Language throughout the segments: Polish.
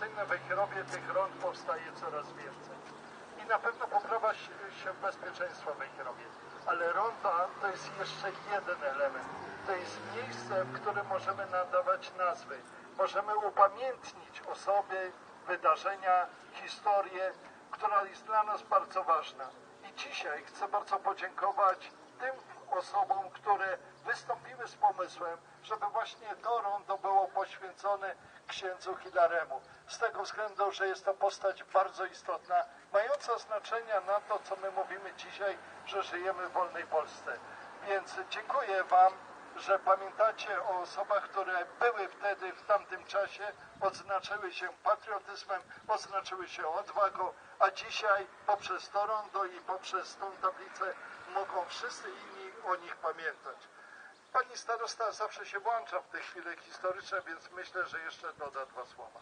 melioracyjne w Wejherowie tych rąk powstaje coraz więcej. I na pewno poprawa się się bezpieczeństwa w Wejherowie. Ale ronda to jest jeszcze jeden element. To jest miejsce, w którym możemy nadawać nazwy. Możemy upamiętnić osoby, wydarzenia, historię, która jest dla nas bardzo ważna. I dzisiaj chcę bardzo podziękować tym osobom, które wystąpiły z pomysłem, żeby właśnie to rondo było poświęcone księdzu Hilaremu. Z tego względu, że jest to postać bardzo istotna, mająca znaczenia na to, co my mówimy dzisiaj, że żyjemy w wolnej Polsce. Więc dziękuję Wam, że pamiętacie o osobach, które były wtedy, w tamtym czasie, odznaczyły się patriotyzmem, odznaczyły się odwagą, a dzisiaj poprzez to rondo i poprzez tą tablicę mogą wszyscy inni o nich pamiętać. Pani starosta zawsze się włącza w te chwile historyczne, więc myślę, że jeszcze doda dwa słowa.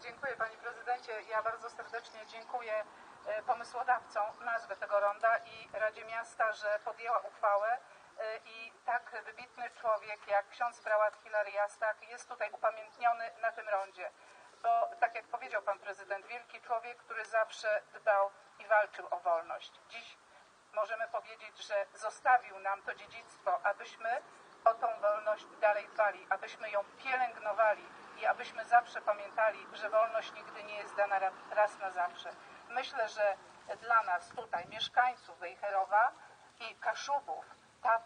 Dziękuję Panie Prezydencie. Ja bardzo serdecznie dziękuję e, pomysłodawcom nazwy tego ronda i Radzie Miasta, że podjęła uchwałę e, i tak wybitny człowiek jak ksiądz prałat Hilary Jastak jest tutaj upamiętniony na tym rondzie. Bo tak jak powiedział Pan Prezydent, wielki człowiek, który zawsze dbał i walczył o wolność. Dziś możemy powiedzieć, że zostawił nam to dziedzictwo, abyśmy o tą wolność dalej dbali, abyśmy ją pielęgnowali i abyśmy zawsze pamiętali, że wolność nigdy nie jest dana ra- raz na zawsze. Myślę, że dla nas tutaj, mieszkańców Wejherowa i Kaszubów, ta,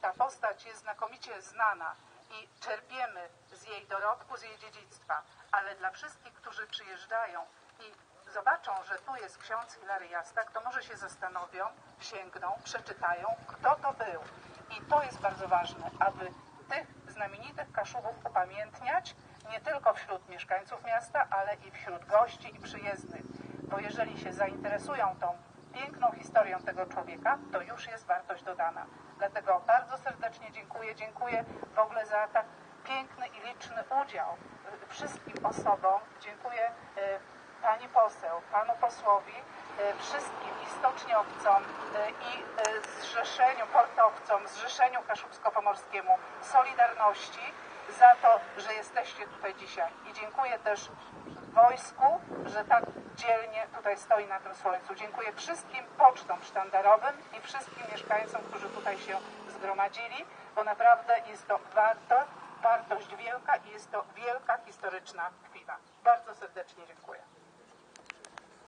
ta postać jest znakomicie znana i czerpiemy z jej dorobku, z jej dziedzictwa, ale dla wszystkich, którzy przyjeżdżają i zobaczą, że tu jest ksiądz Hilary Jastak, to może się zastanowią, sięgną, przeczytają, kto to był. I to jest bardzo ważne, aby tych znamienitych Kaszubów upamiętniać nie tylko wśród mieszkańców miasta, ale i wśród gości i przyjezdnych. Bo jeżeli się zainteresują tą piękną historią tego człowieka, to już jest wartość dodana. Dlatego bardzo serdecznie dziękuję. Dziękuję w ogóle za tak piękny i liczny udział wszystkim osobom. Dziękuję posłowi, y, wszystkim istoczniowcom y, i y, Zrzeszeniu Portowcom, Zrzeszeniu Kaszubsko-Pomorskiemu, Solidarności za to, że jesteście tutaj dzisiaj. I dziękuję też wojsku, że tak dzielnie tutaj stoi na tym słońcu. Dziękuję wszystkim pocztom sztandarowym i wszystkim mieszkańcom, którzy tutaj się zgromadzili, bo naprawdę jest to warto, wartość wielka i jest to wielka historyczna chwila. Bardzo serdecznie dziękuję.